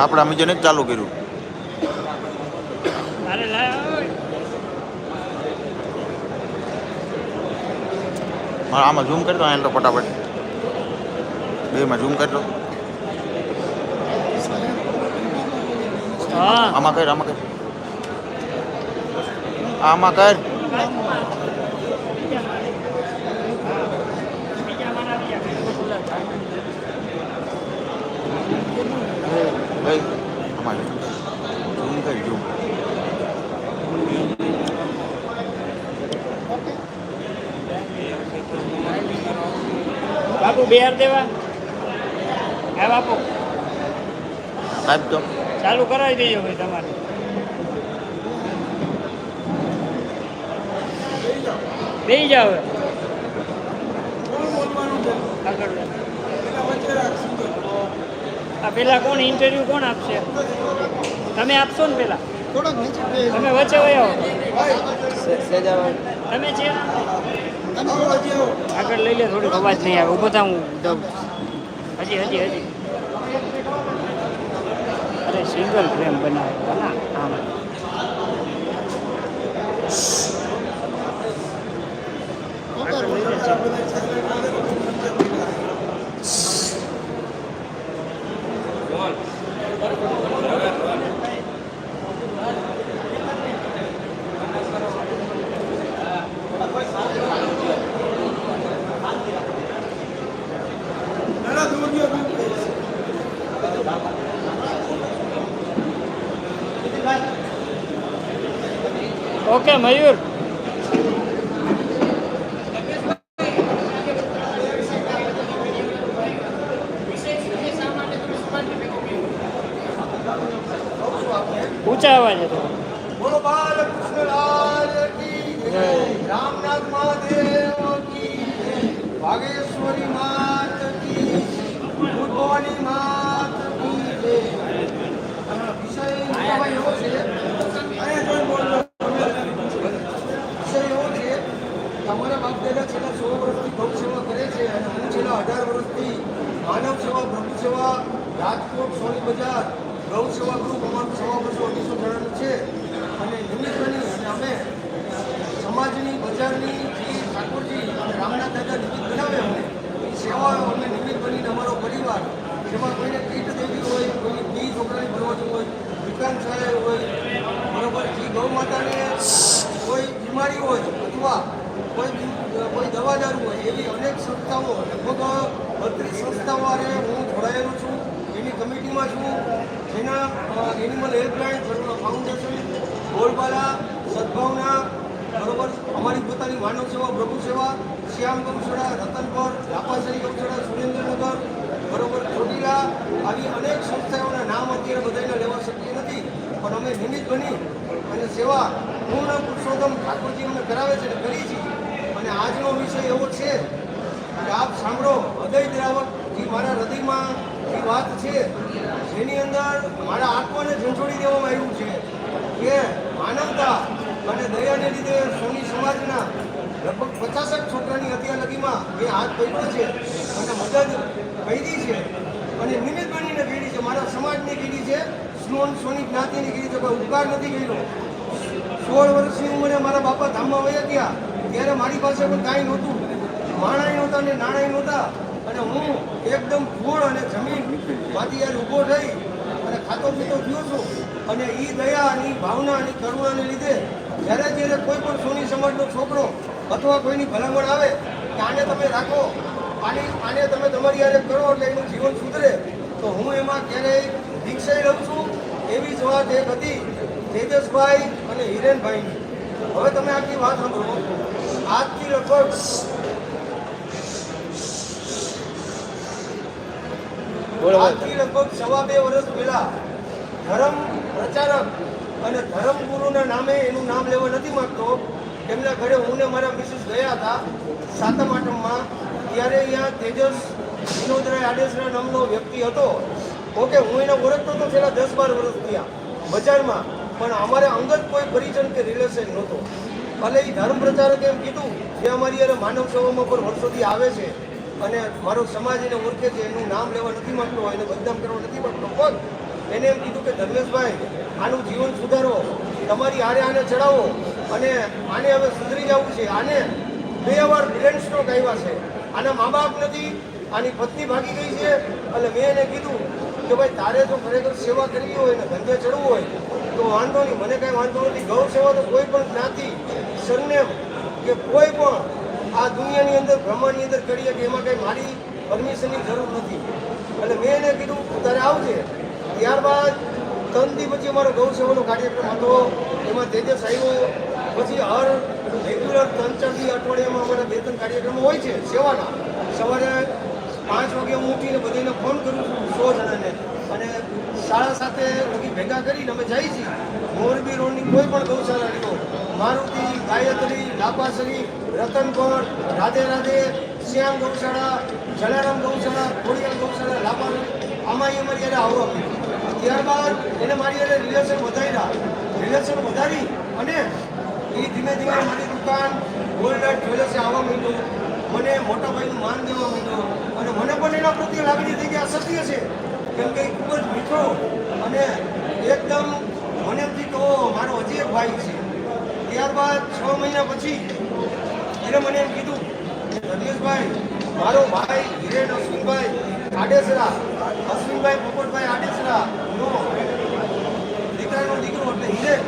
આપણા મિજને જ ચાલુ કર્યું. આમાં ઝૂમ કરી દો અહીંયા તો ફટાફટ. બેમાં ઝૂમ કરી દો. આમાં કર આમાં કર. આમાં કર ભાઈ આમાં ઝૂમ કરી ઝૂમ બે હાર દેવા. હા બાપુ. આપી દો ચાલુ કરાવી દેજો ભાઈ તમારે. બેસી જાવ હવે. આગળ આ પેલા કોણ ઇન્ટરવ્યુ કોણ આપશે? તમે આપશો ને પેલા? તમે વચ્ચે વયા તમે છે? આગળ લઈ લે, થોડીક અવાજ નહીં આવે. ઊભો થા, હું દઉં હજી હજી હજી. અરે, સિંગલ ફ્રેમ બનાવે આમ. મયુર ઊંચા અવાજે તો બોલો બાલકૃષ્ણલાલ કી જય. રામનાથ મહાદેવ કી જય. વાગેશ્વરી માત કી ભૂતભવાની માત કી જય. વિષય વિષય એવો છે અહીંયા જોઈ બોલજો. વિષય એવો છે કે અમારા બાપ દાદા છેલ્લા સો વર્ષથી ગૌ સેવા કરે છે અને હું છેલ્લા અઢાર વર્ષથી માનવ સેવા પ્રભુ સેવા રાજકોટ સોની બજાર ગૌ સેવા ગ્રુપ અમારું સવા બસો અઢીસો જણાનું છે અને નિમિત્ત બની અને અમે સમાજની બજારની જે ઠાકોરજી અને રામનાથ દાદા નિમિત્ત બનાવે અમને એ સેવા અમે નિમિત્ત બનીને અમારો પરિવાર જેમાં કોઈને કીટ દેવી હોય કોઈને બી છોકરાની ભરવાની હોય વિકાન સહાય હોય બરોબર જે ગૌ માતાને કોઈ બીમારી હોય અથવા કોઈ બી- કોઈ દવા દારૂ હોય એવી અનેક સંસ્થાઓ લગભગ બત્રીસ સંસ્થાઓ હારે હું જોડાયેલો છું એની કમિટીમાં છું જેના animal helpline foundation Golbala Sadbhavana બરોબર અમારી પોતાની માનવ સેવા પ્રભુ સેવા શ્યામ ગૌશાળા રતનપર લાપાસરી ગૌશાળા સુરેન્દ્રનગર બરોબર ચોટીલા આવી અનેક સંસ્થાઓના નામ અત્યારે બધાને લેવા શક્ય નથી પણ અમે નિમિત્ત બની અને સેવા પૂર્ણ પુરુષોત્તમ ઠાકોરજી અમને કરાવે છે અને કરી છે અને આજનો વિષય એવો છે કે આપ સાંભળો, હૃદય દ્રાવક જે મારા હૃદયમાં જે વાત છે, જેની અંદર મારા આત્માને ઝંઝોડી દેવામાં આવ્યું છે કે માનવતા અને દયાને લીધે સોની સમાજના લગભગ પચાસક છોકરાની અત્યાર લગીમાં એ હાથ પકડ્યો છે અને મદદ કરી છે. અને નિમિત્ત મારા સમાજની કીધી છે. સ્નોન સોની જ્ઞાતિની કીધી છે. કોઈ ઉપકાર નથી કર્યો. સોળ વર્ષની ઉંમરે મારા બાપા ધામમાં વયા ગયા. ત્યારે મારી પાસે પણ કાંઈ નહોતું. માણાઈ નહોતા ને નાણાંય નહોતા. અને હું એકદમ ફૂળ અને જમીનમાંથી યાર ઊભો થઈ અને ખાતો પીતો થયો છું. અને એ દયા અને ઈ ભાવના અને કરુણાને લીધે જ્યારે જ્યારે કોઈ પણ સોની સમાજનો છોકરો અથવા કોઈની ભલામણ આવે, કે આને તમે રાખો, આની આને તમે તમારી યારે કરો એટલે એનું જીવન સુધરે. તો હું એમાં ક્યારેય દીક્ષાઈ લઉં છું એવી જ વાત એક હતી તેજસભાઈ અને હિરેનભાઈની. હવે તમે આખી વાત સાંભળો. આજથી લગભગ આજથી લગભગ સવા બે વર્ષ પહેલા ધર્મ પ્રચારક અને ધર્મગુરુના નામે એનું નામ લેવા નથી માંગતો. એમના ઘરે હું ને મારા મિસિસ ગયા હતા સાતમ આઠમમાં. ત્યારે અહીંયા તેજસ વિનોદરાય આડેસરા નામનો વ્યક્તિ હતો. ઓકે, હું એને ઓળખતો હતો છેલ્લા દસ બાર વર્ષ થયા. બજારમાં, પણ અમારે અંગત કોઈ પરિચન કે રિલેશન નહોતો. ભલે એ ધર્મ પ્રચારકે એમ કીધું જે અમારી અરે માનવ સેવામાં પર વર્ષોથી આવે છે અને મારો સમાજ એને ઓળખે છે, એનું નામ લેવા નથી માંગતો, એને બદનામ કરવા નથી માંગતો. પણ એને એમ કીધું કે, ધર્મેશભાઈ, આનું જીવન સુધારો. તમારી આરે આને ચડાવો. અને આને હવે સુધરી જવું છે. આને બે વાર બ્રેન સ્ટ્રોક આવ્યા છે. આના મા બાપ નથી આની પત્ની ભાગી ગઈ છે. એટલે મેં એને કીધું કે ભાઈ, તારે જો ખરેખર સેવા કરવી હોય ને ધંધે ચડવું હોય, તો વાંધો નહીં, મને કાંઈ વાંધો નથી. ગૌ સેવા તો કોઈ પણ જ્ઞાતિ, સરનેમ કે કોઈ પણ આ દુનિયાની અંદર બ્રહ્માંડની અંદર કરીએ કે એમાં કંઈ મારી પરમિશનની જરૂર નથી. એટલે મેં એને કીધું તારે આવજે. ત્યારબાદ ત્રણ દી પછી અમારો ગૌ સેવાનો કાર્યક્રમ હતો. એમાં તેજસ આવ્યો. પછી હર રેગ્યુલર ત્રણ ચાર દી અઠવાડિયામાં અમારા બે ત્રણ કાર્યક્રમો હોય છે, સેવાના. સવારે પાંચ વાગે હું ઉઠીને બધાને ફોન કરું છું, સો જણાને. અને શાળા સાથે લગી ભેગા કરીને અમે જઈએ છીએ. મોરબી રોડની કોઈ પણ ગૌશાળા લીધો મારુતિ, ગાયત્રી લાપાસરી રતનપર રાધે રાધે, શ્યામ ગૌશાળા, જલારામ ગૌશાળા ખોડિયાર ગૌશાળા લાપાસરી આમાં અમારી યારે આવવા આપી ત્યારબાદ એને મારી યારે રિલેશન વધાર્યા. રિલેશન વધારી અને એ ધીમે ધીમે મારી દુકાન ગોલ્ડ જ્વેલર્સે આવવા માંડ્યું. મને મોટા ભાઈનું માન દેવા માંડ્યો અને મને પણ એના પ્રત્યે લાગણી થઈ કે આ સત્ય છે. કેમ કે ખૂબ જ મીઠો અને એકદમ મને એમ કે મારો હજી એક ભાઈ છે. ત્યારબાદ છ મહિના પછી એને મને એમ કીધું કે ધર્મેશભાઈ મારો ભાઈ હિરેન અશ્વિનભાઈ આડેસરા. અશ્વિનભાઈ, પોપટભાઈ આડેસરા. નો દીકરાનો દીકરો એટલે હિરેન.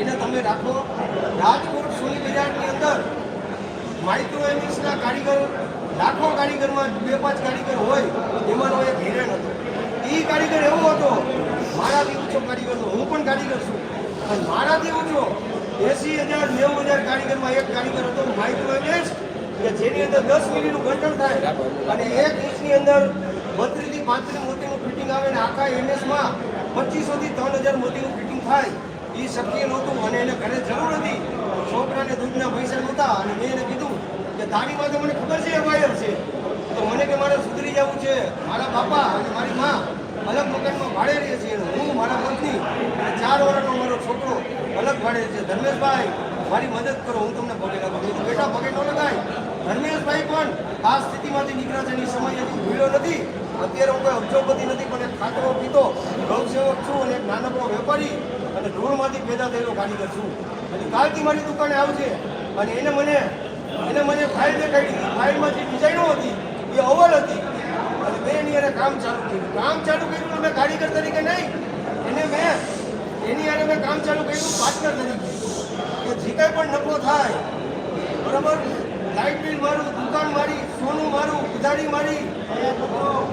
એને તમે રાખો. રાજકોટ સોની બજારની અંદર માઇક્રો એમિક્સના કારીગર લાખો કારીગરમાં બે પાંચ કારીગર હોય, એમાંનો એક હિરેન હતો. એ કારીગર એવો હતો, મારાથી ઓછો કારીગર હતો, હું પણ કારીગર છું. અને મારાથી ઓછો એસી હજાર, નેવું હજાર કારીગરમાં એક કારીગર હતો માઇક્રો એમિક્સ કે જેની અંદર દસ મિલીનું ઘટણ થાય અને એક ઇંચની અંદર બત્રીસથી પાંત્રીસ મોતીનું ફિટિંગ આવે ને આખા એમએસમાં પચીસોથી ત્રણ હજાર મોતીનું ફિટિંગ થાય એ શક્ય નહોતું અને એને ઘરે જરૂર હતી. છોકરાને દૂધના પૈસા નહોતા અને મેં એને કીધું કે તારી તો મને ખબર છે એફઆઈઆર છે? તો મને કે મારે સુધરી જવું છે. મારા બાપા અને મારી મા અલગ મકાનમાં ભાડે રહે છે હું મારા પત્ની અને ચાર વર્ષનો મારો છોકરો અલગ ભાડે છે. ધર્મેશભાઈ, મારી મદદ કરો, હું તમને પગે લાગુ બેટા પગે ન લગાય. ધર્મેશભાઈ પણ આ સ્થિતિમાંથી નીકળ્યા છે એની સમય હજી ભૂલ્યો નથી. અત્યારે હું કોઈ અબજોપતિ નથી, પણ એક ખાતરો પીતો, ગૌસેવક છું અને એક નાનકડો વેપારી અને ધૂળમાંથી પેદા થયેલો કારીગર છું. અને કાલથી મારી દુકાને આવશે અને એને મને એને મને ફાઇલ દેખાડી ફાઇલમાં જે ડિઝાઇનો હતી, એ અવલ હતી. અને મેં એની હારે કામ ચાલુ કર્યું. કામ ચાલુ કર્યું મેં કારીગર તરીકે નહીં, એને મેં, એની હારે મેં કામ ચાલુ કર્યું પાર્ટનર તરીકે. કે જે કાંઈ પણ નફો થાય, બરાબર? લાઇટ બિલ મારું, દુકાન મારી, સોનું મારું ઉધારી મારી,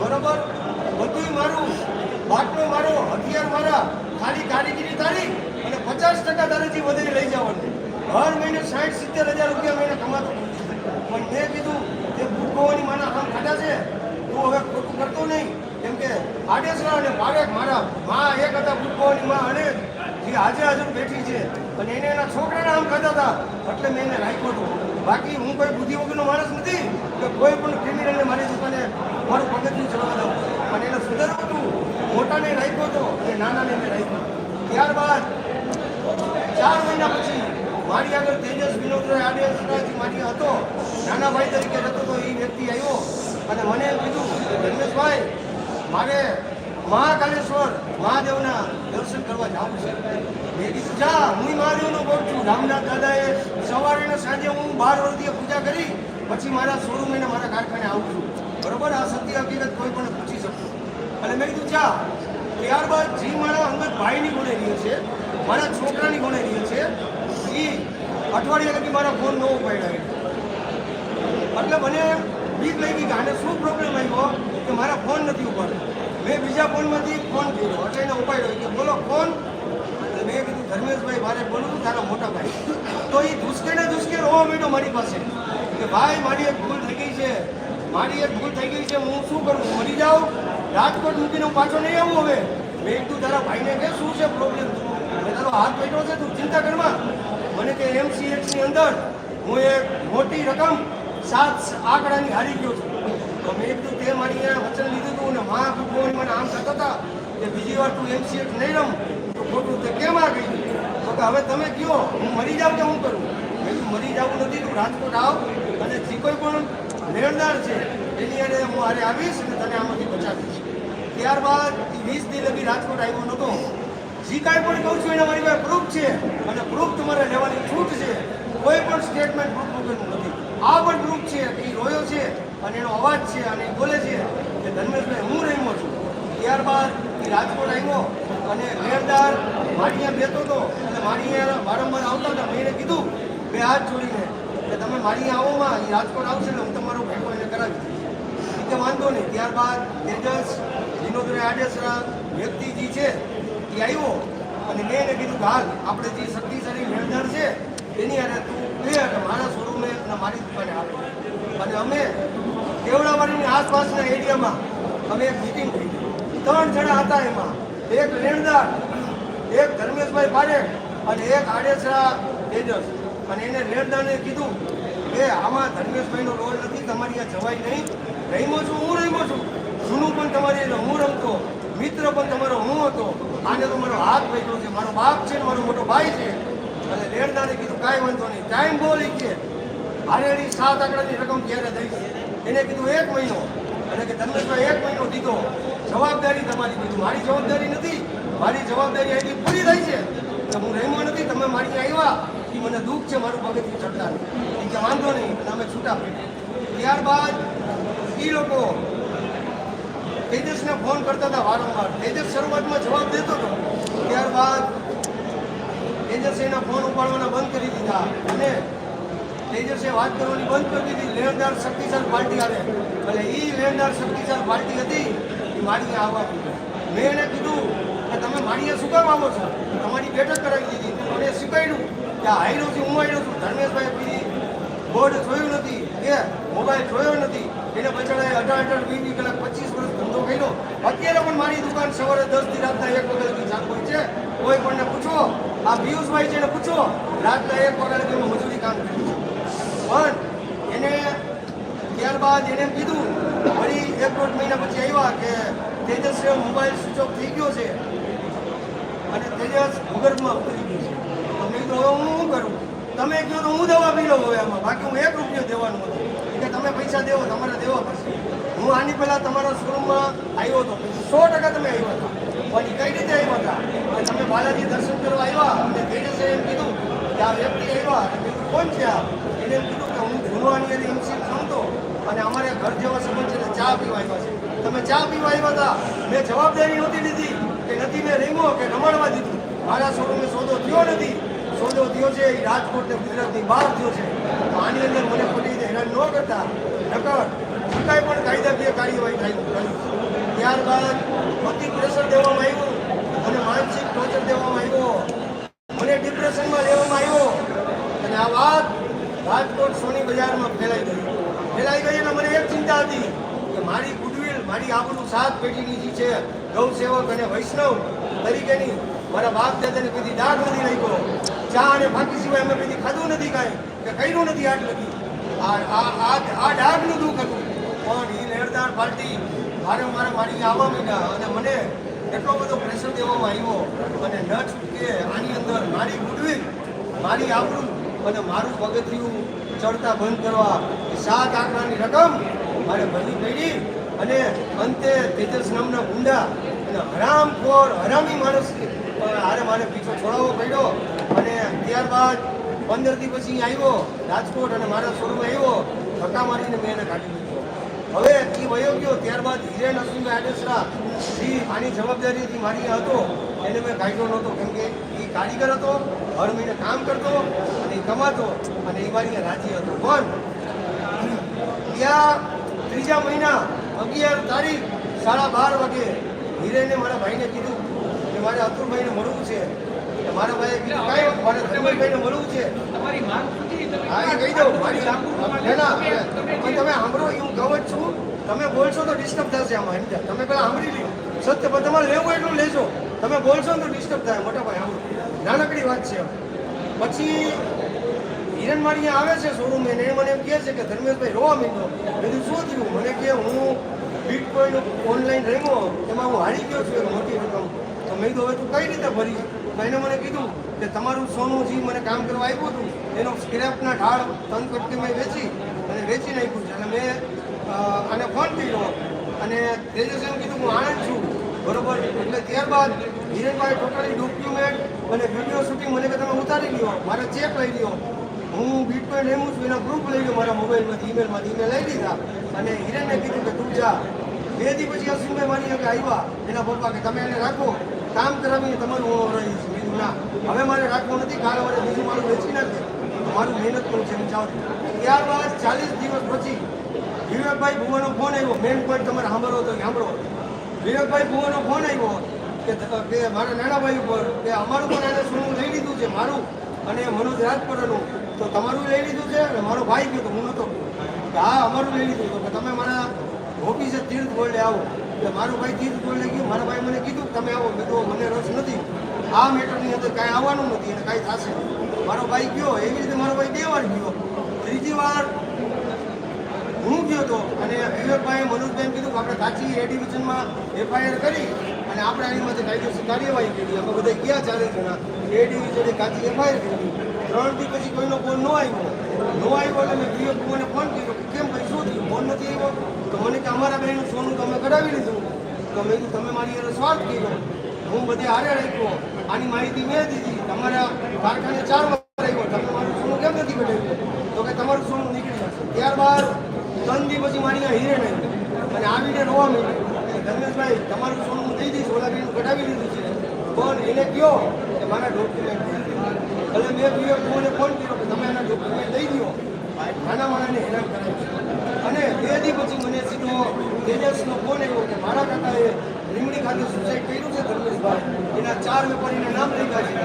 બરાબર? બધુંય મારું. બાટલો મારો, હથિયાર મારા, ખાલી કારીગીરી તારી અને પચાસ ટકા તારેથી વધારે લઈ જવાનું. હર મહિને સાઠ, સિત્તેર હજાર રૂપિયા મહિને કમાતો. પણ મેં કીધું કે ભૂખવાની મારા આમ ખાટા છે. તું હવે ખોટું કરતો નહીં. કેમ કે આડેસરા અને પારેખ મારા મા એક હતા ભૂખવાની મા અને જે આજે હાજર બેઠી છે. અને એને એના છોકરાને આમ ખાતા હતા, એટલે મેં એને રાખ્યો હતો. બાકી હું કોઈ બુદ્ધિ વગરનો માણસ નથી કે કોઈ પણ ક્રિમિનલને મારી દુકાને મારું પગથિયું ચડવા દઉં અને એને સુધારવું હતું. મોટાને રાખ્યો હતો અને નાનાને મેં રાખ્યો. ત્યારબાદ ચાર મહિના પછી મારી આગળ તેજસ વિનોદરાય આડિયાજી મારી હતો. નાના ભાઈ તરીકે હતો તો એ વ્યક્તિ આવ્યો. અને મને એમ કીધું કે ધર્મેશભાઈ, મારે મહાકાલેશ્વર મહાદેવના દર્શન કરવા જવું છે. જા, હું મહાદેવનો ભક્ત છું. રામનાથ દાદાએ સવારે ને સાંજે હું બાર વર્ષથી પૂજા કરી, પછી મારા શોરૂમ એને મારા કારખાને આવું છું. બરોબર? આ સત્ય હકીકત કોઈ પણ પૂછી શકું અને મેં કીધું, જા, ત્યારબાદ જે મારા અંગત ભાઈની ગુણે રહ્યો છે, મારા છોકરાની ગુણે રહ્યો છે એ અઠવાડિયા લગી મારા ફોન ન ઉપાડ્યા એટલે મને બીક લાગી કે આને શું પ્રોબ્લેમ આવ્યો કે મારા ફોન નથી ઉપાડ્યો. મેં બીજા ફોનમાંથી ફોન કર્યો. એટલે એને ઉપાડ્યો કે બોલો ફોન એટલે મેં કીધું, ધર્મેશભાઈ, મારે બોલું છું, તારા મોટા ભાઈ. તો એ ધુસકે ને ધુસકે રોવા માંડ્યો મારી પાસે. કે ભાઈ, મારી એક ભૂલ થઈ ગઈ છે. મારી એક ભૂલ થઈ ગઈ છે, હું શું કરું? મરી જાઉં? રાજકોટ મૂકીને હું પાછો નહીં આવું હવે? મેં કીધું, તારા ભાઈને કે શું છે પ્રોબ્લેમ તારો હાથ બેઠો છે, તું ચિંતા કરમાં મને કે એમસીએક્સની અંદર હું એક મોટી રકમ સાત આંકડાની હારી ગયો છું. તો મેં કીધું તે મારી અહીંયા વચન લીધું હતું અને મા ભગવાન મને આમ કહેતા હતા કે બીજી વાર તું એમસીએક્સ નહીં રમ, તો ખોટું તે કેમ આ ગઈ તો કે હવે તમે કયો? હું મરી જાઉં કે હું કરું? મેં મરી જવું નથી, તું રાજકોટ આવ અને જે કોઈ પણ લેણદાર છે, એની અને હું હારે આવીશ અને તને આમાંથી બચાવીશ. ત્યારબાદ વીસ દિન લગી રાજકોટ આવ્યો નહોતો. જે કાંઈ પણ કહું છું, એના મારી પાસે પ્રૂફ છે. અને પ્રૂફ તમારે લેવાની છૂટ છે. કોઈ પણ સ્ટેટમેન્ટ પ્રૂફ મૂકેલું નથી. આ પણ પ્રૂફ છે કે એ રોયો છે અને એનો અવાજ છે અને એ બોલે છે કે ધર્મેશભાઈ, હું રહીમો છું. ત્યારબાદ એ રાજકોટ આવ્યો અને મેરદાર મારી અહીંયા બેતો હતો. અને મારી અહીંયા વારંવાર આવતા હતા. મેં કીધું બે હાથ જોડીને કે તમે મારી અહીંયા આવોમાં એ રાજકોટ આવશે ને હું તમારો ભેગો એને કરાવી કે વાંધો નહીં. ત્યારબાદ તેજસ વિનોદભાઈ આડેસરા વ્યક્તિ જે છે. એ આવ્યો અને મેં એને કીધું હાલ, આપણે જે શક્તિશાળી મેળદાર છે, એની અને તું લે અને મારા શોરૂમે અને મારી દુકાને આપ્યો અને અમે કેવડાવાડીની આસપાસના એરિયામાં અમે એક મિટિંગ થઈ ત્રણ જણા હતા એમાં. એક લેણદાર એક ધર્મેશભાઈ પારેખ અને એક આડેસરા તેજસ. અને એને લેણદારને કીધું કે આમાં ધર્મેશભાઈનો રોલ નથી, તમારી આ જવાય નહીં. રહીમો છું, હું રહીમો છું. જૂનું પણ તમારી હું રમતો, મિત્ર પણ તમારો હું હતો. આને તો મારો હાથ પકડ્યો છે, મારો બાપ છે મારો મોટો ભાઈ છે. અને લેણદારે કીધું, કાંઈ વાંધો નહીં ટાઈમ બોલી છે હારેલી સાત આંકડાની રકમ ક્યારે દઈશ એને કીધું, એક મહિનો. અને કે ધર્મેશભાઈ એક મહિનો દીધો. જવાબદારી તમારી કીધું. મારી જવાબદારી નથી. મારી જવાબદારી અહીંથી પૂરી થઈ છે. તો હું રહેમો નથી, તમે મારી ત્યાં આવ્યા. એ મને દુઃખ છે, મારું પગથિયું ચડતા એ કે વાંધો નહીં, અને અમે છૂટા પડ્યા. ત્યારબાદ એ લોકો તેજસને ફોન કરતા હતા વારંવાર. તેજસ શરૂઆતમાં જવાબ દેતો હતો. ત્યારબાદ તેજસે એના ફોન ઉપાડવાના બંધ કરી દીધા. અને તેજસે વાત કરવાની બંધ કરી દીધી. લેણદાર શક્તિશાળ પાર્ટી આવે એટલે એ લેણદાર શક્તિશાળ પાર્ટી હતી એ અહીંયા આવવાની મેં એને કીધું કે તમે માડીએ શું કામ આવો છો? તમારી બેઠક કરાવી દીધી. મને શીખવાડ્યું કે આ છે, હું હાર્યો છું. ધર્મેશભાઈ પીડી બોર્ડ જોયું નથી કે મોબાઈલ જોયો નથી. એને બચાડાએ અઢાર અઢાર વીસ કલાક પચીસ વર્ષ ધંધો કર્યો અત્યારે પણ મારી દુકાન સવારે દસથી રાતના એક વાગ્યા સુધી ચાલુ હોય છે. કોઈ પણ પૂછો, આ પિયુષભાઈ છે એને પૂછો, રાતના એક વાગ્યા લગી હું મજૂરી કામ કર્યું પણ એને ત્યારબાદ એને કીધું, વળી એક દોઢ મહિના પછી આવ્યા કે તેજસ મોબાઈલ સ્વિચ ઓફ થઈ ગયો છે અને તેજસ ભૂગર્ભમાં ઉતરી ગયું છે. તો મેં કીધું, હવે હું શું કરું? તમે તો હું દવા પી લઉં હવે આમાં. બાકી હું એક રૂપિયો દેવાનું હતું કે તમે પૈસા દેવો, તમારે દેવા પડશે. હું આની પહેલા તમારા શોરૂમમાં આવ્યો હતો. સો ટકા તમે આવ્યા હતા. પણ કઈ રીતે આવ્યા હતા? તમે બાલાજી દર્શન કરવા આવ્યા? અને તેજસે એમ કીધું કે આ વ્યક્તિ આવ્યા. કીધું, કોણ છે આ? એને એમ કીધું કે હું જૂનવાની અને એમસી રમતો અને અમારે ઘર જેવા સંબંધ છે ચા પીવા આવ્યા છે. તમે ચા પીવા આવ્યા હતા? મેં જવાબદારી નહોતી લીધી કે નથી મેં રેમો કે રમાડવા દીધું. મારા શોરૂમે સોદો થયો નથી. સોદો થયો છે એ રાજકોટ ને ગુજરાતની બહાર થયો છે. આની અંદર મને ખોટી રીતે હેરાન ન કરતા. નકર છૂટાઈ પણ કાયદાકીય કાર્યવાહી થાય ત્યારબાદ અતિ પ્રેશર દેવામાં આવ્યું અને માનસિક ટોર્ચર દેવામાં આવ્યો. મને ડિપ્રેશનમાં લેવામાં આવ્યો. અને આ વાત રાજકોટ સોની બજારમાં ફેલાઈ ગઈ. ફેલાઈ ગઈ અને મને એક ચિંતા હતી કે મારી ગુડવિલ, મારી આપણું સાત પેઢીની જે છે ગૌ સેવક અને વૈષ્ણવ તરીકેની મારા બાપ દાદાને કદી દાગ નથી નાખ્યો. ચા અને બાકી સિવાય અમે બધી ખાધું નથી કાંઈ, કે કર્યું નથી આટલું આ આ આ ડાઘનું દુઃખ હતું. પણ એ લેરદાર પાર્ટી વારંવાર મારી આવવા માંડ્યા અને મને એટલો બધો પ્રેશર દેવામાં આવ્યો અને ન છૂટકે આની અંદર મારી ગુડવિલ, મારી આબરૂ અને મારું પગથિયું ચડતા બંધ કરવા સાત આંકડાની રકમ મારે ભરવી પડી અને અંતે તેજસ નામના ગુંડા અને હરામખોર હરામી માણસ હારે મારે પીછો છોડાવવો પડ્યો અને ત્યારબાદ પંદર દિવસ અહીં આવ્યો રાજકોટ અને મારા શોરૂમ આવ્યો, ધક્કા મારીને મેં એને કાઢી હવે એ વયો ગયો ત્યારબાદ હિરે નરસિંહ આડેસરા જે આની જવાબદારીથી મારી હતો. એને મેં કાઢ્યો નહોતો. કેમ કે એ કારીગર હતો હર મહિને કામ કરતો અને કમાતો અને એ મારી રાજી હતો. પણ ત્યાં ત્રીજા મહિના અગિયાર તારીખ સાડા બાર વાગે હિરેને મારા ભાઈને કીધું કે મારે અતુલભાઈને મળવું છે. મારા ભાઈએ કીધું, કાંઈ મારે ધર્મભાઈને મળવું છે. તમારી માંગ હા કહી દઉં. મારી પણ તમે સાંભળો હું કહું જ છું. તમે બોલશો તો ડિસ્ટર્બ થશે આમાં સમજ્યા તમે પેલા સાંભળી લ્યો. સત્ય, પણ તમારે લેવું એટલું લેજો. તમે બોલશો તો ડિસ્ટર્બ થાય મોટા ભાઈ સાંભળો. નાનકડી વાત છે. પછી હિરણ મારી આવે છે શોરૂમ એને એમ કહે છે કે, ધર્મેશભાઈ રોવા માંડ્યો બધું શું થયું? મને કે હું બીટકોઈન ઓનલાઈન રમ્યો એમાં હું હારી ગયો છું મોટી રકમ. તો મેં કીધું, હવે તું કઈ રીતે ભરી તો એને મને કીધું કે તમારું સોનું જે મને કામ કરવા આપ્યું હતું, એનો સ્ક્રેપના ઢાળ તન કટકી મેં વેચી અને વેચી નાખ્યું છે. અને મેં આને ફોન કર્યો અને તેજસ એમ કીધું હું આણંદ છું. બરોબર? એટલે ત્યારબાદ હિરેનભાઈ ટોટલી ડોક્યુમેન્ટ અને વીડિયો શૂટિંગ મને કે તમે ઉતારી લ્યો, મારે ચેક લઈ લ્યો. હું બીટકોઈન એમ છું, એના ગ્રુપ લઈ લ્યો મારા મોબાઈલમાંથી ઈમેલમાંથી ઈમેલ લઈ લીધા. અને હિરેનને કીધું કે તું જા. બે દી પછી અશ્વિનભાઈ મારી આગળ આવ્યા. એના પપ્પા કે તમે એને રાખો. કામ કરાવીને તમારું હવે મારે રાખવું નથી કાલે મારે બીજું મારું વેચી નાખે તો મારું મહેનત કરું છે છું. ત્યારબાદ ચાલીસ દિવસ પછી વિવેકભાઈ ભુવાનો ફોન આવ્યો. મેન પોઈન્ટ તમારે સાંભળો તો સાંભળો. વિવેકભાઈ ભુવાનો ફોન આવ્યો કે મારા નાનાભાઈ ઉપર કે અમારું પણ એને સોનું લઈ લીધું છે, મારું અને મનોજ રાજપરાનું. તો તમારું લઈ લીધું છે અને મારો ભાઈ ગયો હું નહોતો કે હા, અમારું લઈ લીધું તો તમે મારા ઓફિસે તીર્થ ગોલ્ડે આવો. કે મારો ભાઈ તીર્થ ગોલ્ડે ગયું, મારા ભાઈ મને કીધું તમે આવો. મેં મને રસ નથી. આ મેટરની અંદર કાંઈ આવવાનું નથી અને કાંઈ થશે મારો ભાઈ ગયો, એવી રીતે મારો ભાઈ બે વાર ગયો. ત્રીજી વાર હું ગયો હતો અને વિવેકભાઈ મનોજભાઈ કીધું કે આપણે કાચી એ ડિવિઝનમાં એફઆઈઆર કરી અને આપણે આની માટે કાયદેસર કાર્યવાહી કરી. અમે બધા ગયા ચારે જણા. એ ડિવિઝને કાચી એફઆઈઆર કરી. ત્રણ દી પછી કોઈનો ફોન ન આવ્યો. ન આવ્યો એટલે મેં વિવેક મને ફોન કર્યો કે કેમ ભાઈ, શું થયું? ફોન નથી આવ્યો? તો મને કે અમારા બહેનનું સોનું તમે કઢાવી લીધું. તો મેં તમે મારી હારે સ્વાર્થ કર્યો. હું બધે હારે રાખ્યો. આની માહિતી મેં દીધી તમારા કારખાને ચાર વાર તમે મારું સોનું કેમ નથી કઢાવ્યું તો કે તમારું સોનું નીકળી જશે? ત્યારબાદ ત્રણ દી પછી મારી હિરેન આવી અને આવીને રોવા મળ્યું ધર્મેશભાઈ, તમારું સોનું હું દઈ દઈશ, ઓલાબીનું બેન કઢાવી લીધું છે. પણ એને કહો કે મારા ડોક્યુમેન્ટ એટલે મેં મને ફોન કર્યો કે તમે એના ડોક્યુમેન્ટ દઈ દો નાના માણાને હેરાન કરાય અને બે દી પછી મને સીધો તેજસનો ફોન આવ્યો કે મારા કાકાએ લીમડી ખાતે સુસાઇડ કર્યું છે ધર્મેશભાઈ. એના ચાર વેપારીના નામ લખ્યા છે.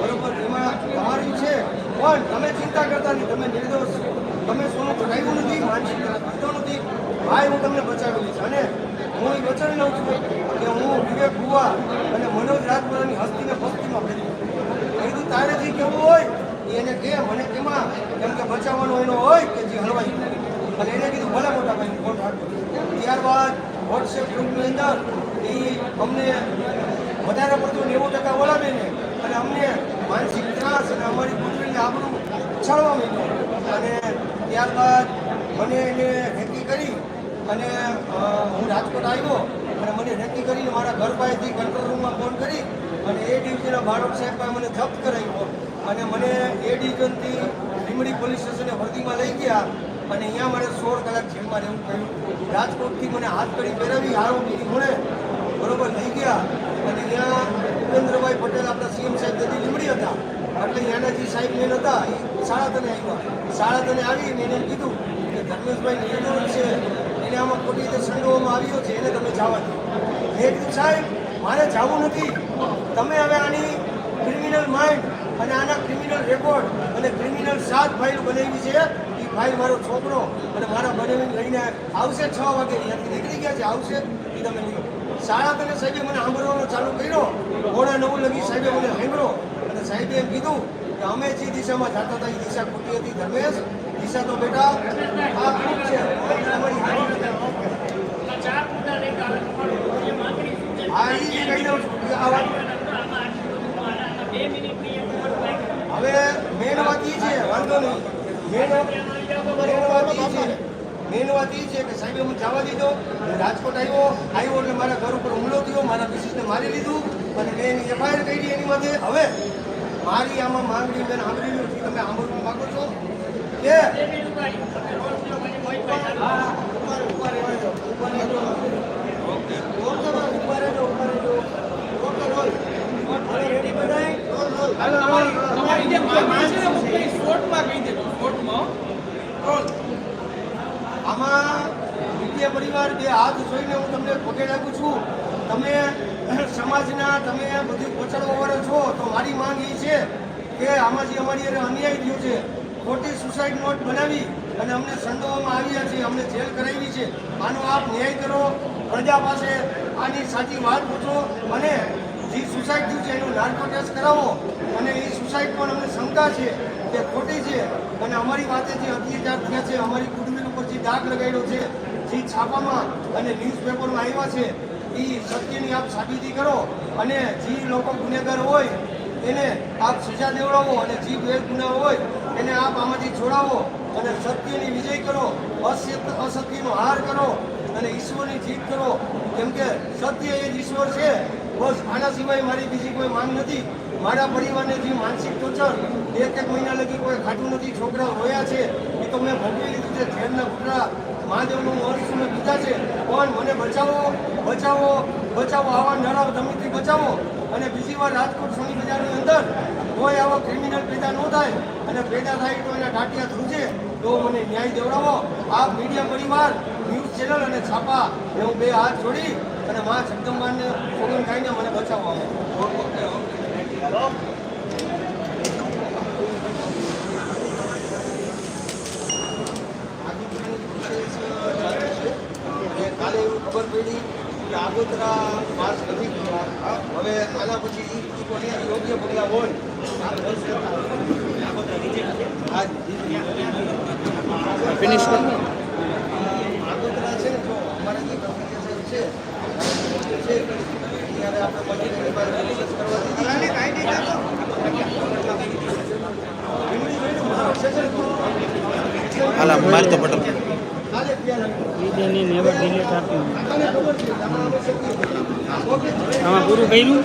બરોબર, એમાં તમારી છે, પણ તમે ચિંતા કરતા નહીં, તમે નિર્દોષ. તમે સોનું ચઢાવ્યું નથી, માનસિક દીધો નથી. ભાઈ હું તમને બચાવી છે. અને હું એ વચન લઉં છું કે હું વિવેક ભુવા અને મનોજ રાજપુરાની હસ્તીને ભક્તિમાં ફેરવી કીધું તારે જે કેવું હોય, એને કે, મને કેમાં? કેમ કે બચાવવાનો એનો હોય કે જે હલવાઈ. ગયો. અને એને કીધું, ભલે મોટા ભાઈ ત્યારબાદ વોટ્સએપ ગ્રુપની અંદર એ અમને વધારે પડતું નેવું ટકા બોલાવે ને અને અમને માનસિક ત્રાસ અને અમારી પુત્રીને આબરૂ ઉછાળવા મળ્યું અને ત્યારબાદ મને એને રેકી કરી અને હું રાજકોટ આવ્યો અને મને રેકી કરીને મારા ઘર પાસેથી કંટ્રોલ રૂમમાં ફોન કરી અને એ ડિવિઝનના બાળક સાહેબ મને જપ્ત કરાવ્યો. અને મને એ ડિવિઝનથી લીમડી પોલીસ સ્ટેશને વર્દીમાં લઈ ગયા અને અહીંયા મારે સોળ કલાક જેલમાં રહેવું પડ્યું. રાજકોટથી મને હાથ કરી પહેરાવી આરોપી ખૂણે બરોબર લઈ ગયા. અને અહીંયા ઉપેન્દ્રભાઈ પટેલ આપણા સીએમ સાહેબ તેથી લીમડી હતા. એટલે ત્યાંના જે સાહેબ મેન હતા, એ શાળા તને આવ્યા. શાળા તને આવીને એને કીધું કે ધર્મેશભાઈ નિવેદન છે એને આમાં ખોટી રીતે સંડોવામાં આવ્યો છે, એને તમે જવા દો. મેં કીધું, સાહેબ, મારે જવું નથી. તમે હવે આની ક્રિમિનલ માઇન્ડ અને આના ક્રિમિનલ રેકોર્ડ અને ક્રિમિનલ સાત ફાઇલ બનાવી છે. એ ફાઇલ મારો છોકરો અને મારા બનેવીને લઈને આવશે છ વાગે. અહીંયાથી નીકળી ગયા છે, આવશે. એ તમે લ્યો. શાળા તને સાહેબે મને સાંભળવાનો ચાલુ કર્યો. મોડા નવું લગી સાહેબે મને સાંભળ્યો. અને સાહેબે એમ કીધું કે અમે જે દિશામાં જતા હતા એ દિશા ખોટી હતી, ધર્મેશ. દિશા તો બેટા, આ ખૂબ છે. હવે મેન વાત. એ છે, વાંધો નહીં. મેન વાત એ છે. મેન વાત એ છે કે સાહેબે હું જવા દીધો. રાજકોટ આવ્યો. આવ્યો એટલે મારા ઘર ઉપર હુમલો થયો. મારા મિસિસને મારી લીધું અને મેં એની એફઆઈઆર કરી એની માટે હવે મારી આમાં માંગણી મેં સાંભળી લો તમે સાંભળવા માંગો છો? કે તમારી જે માંગણી છે ને હું કઈ શોર્ટમાં કહી દેજો. શોર્ટમાં આમાં વિદ્યા પરિવાર બે હાથ જોઈને હું તમને પગે લાગુ છું. તમે સમાજના તમે બધું પહોંચાડવાવાળા છો, તો મારી માંગ એ છે કે આમાં જે અમારી અન્યાય થયો છે, ખોટી સુસાઇડ નોટ બનાવી અને અમને સંડોવામાં આવ્યા છે, અમને જેલ કરાવી છે. આનો આપ ન્યાય કરો, પ્રજા પાસે આની સાચી વાત પૂછો અને જે સુસાઇડ થયું છે એનું નાર્કો ટેસ્ટ કરાવો. અને એ સુસાઇડ પણ અમને શંકા છે કે ખોટી છે. અને અમારી વાતે જે અત્યાચાર થયા છે, અમારી કુટુંબી જે દાગ લગાડ્યો છે, જે છાપામાં અને ન્યૂઝપેપરમાં આવ્યા છે. એ સત્યની આપ સાબિતી કરો અને જે લોકો ગુનેગાર હોય, એને આપ સજા દેવડાવો અને જે બે ગુના હોય, એને આપ આમાંથી છોડાવો અને સત્યની વિજય કરો અસત્ય અસત્યનો હાર કરો અને ઈશ્વરની જીત કરો. કેમ કે સત્ય એ જ ઈશ્વર છે. બસ આના સિવાય મારી બીજી કોઈ માંગ નથી. મારા પરિવારને જે માનસિક ટોર્ચર એક એક મહિના લગી કોઈ ખાટું નથી, છોકરાઓ રોયા છે. તો મેં ભોગવી લીધું છે. ઝેરના ઘૂંટડા મહાદેવનું વર્ષ મેં પીધા છે. પણ મને બચાવો બચાવો બચાવો. આવા નરા ધમકથી બચાવો. અને બીજી વાર રાજકોટ સોની બજારની અંદર કોઈ આવા ક્રિમિનલ પેદા ન થાય અને પેદા થાય તો એના ટાટિયા ધ્રુજે તો મને ન્યાય દેવડાવો. આ મીડિયા પરિવાર, ન્યૂઝ ચેનલ અને છાપા. એ હું બે હાથ જોડી અને મા જગદંબાને સોગન ખાઈને મને બચાવવા કાલે કે આગોતરા માર્ચ નથી કરવા હવે આના પછી કોઈ યોગ્ય પગલાં હોય ફિનિશ કરો. આગોતરા છે ને જો અમારે જે છે ત્યારે આપણે. હાલા માર તો પટલ આમાં પૂરું કર્યું?